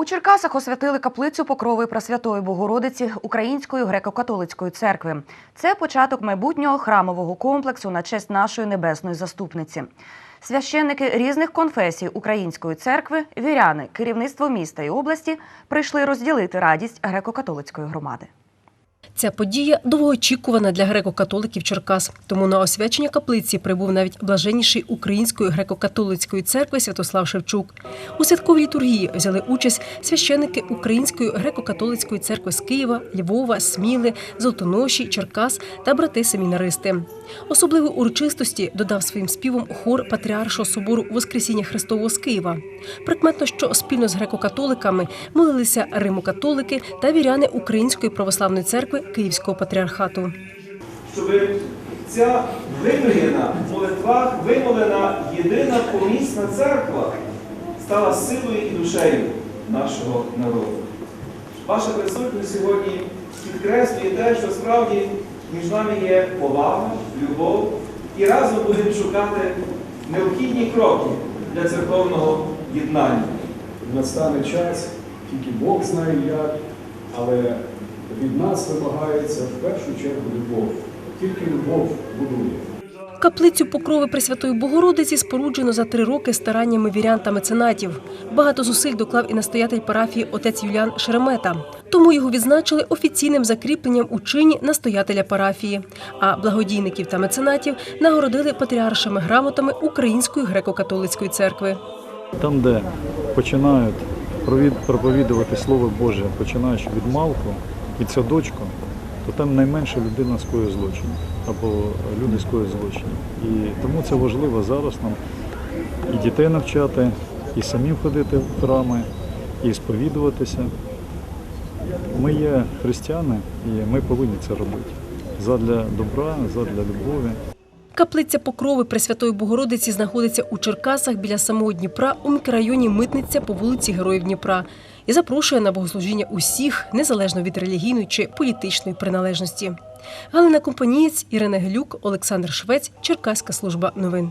У Черкасах освятили каплицю Покрови Пресвятої Богородиці Української греко-католицької церкви. Це початок майбутнього храмового комплексу на честь нашої небесної заступниці. Священники різних конфесій Української церкви, віряни, керівництво міста і області прийшли розділити радість греко-католицької громади. Ця подія довгоочікувана для греко-католиків Черкас. Тому на освячення каплиці прибув навіть блаженніший Української греко-католицької церкви Святослав Шевчук. У святковій літургії взяли участь священники Української греко-католицької церкви з Києва, Львова, Сміли, Золотоноші, Черкас та брати-семінаристи. Особливої урочистості додав своїм співом хор Патріаршого собору Воскресіння Христового з Києва. Прикметно, що спільно з греко-католиками молилися римокатолики та віряни Української православної церкви Київського патріархату. щоб ця вимріяна в молитвах вимолена єдина помісна церква стала силою і душею нашого народу. Ваша присутність сьогодні підкреслює те, що справді між нами є повага, любов, і разом будемо шукати необхідні кроки для церковного єднання. Настане час, тільки Бог знає як, але від нас вимагається в першу чергу любов. Тільки любов будує. Каплицю покрови Пресвятої Богородиці споруджено за три роки стараннями вірян та меценатів. Багато зусиль доклав і настоятель парафії отець Юліан Шеремета. Тому його відзначили офіційним закріпленням у чині настоятеля парафії. А благодійників та меценатів нагородили патріаршими грамотами Української греко-католицької церкви. Там, де починають провід- проповідувати Слово Боже, починаючи від малку, від садочку, то там найменше людина скоює злочин або люди скоюють злочин. І тому це важливо зараз нам і дітей навчати, і самим ходити в храми, і сповідуватися. Ми є християни, і ми повинні це робити. Задля добра, задля любові. Каплиця Покрови Пресвятої Богородиці знаходиться у Черкасах біля самого Дніпра у мікрорайоні Митниця по вулиці Героїв Дніпра і запрошує на богослужіння усіх, незалежно від релігійної чи політичної приналежності. Галина Компанієць, Ірина Гелюк, Олександр Швець, Черкаська служба новин.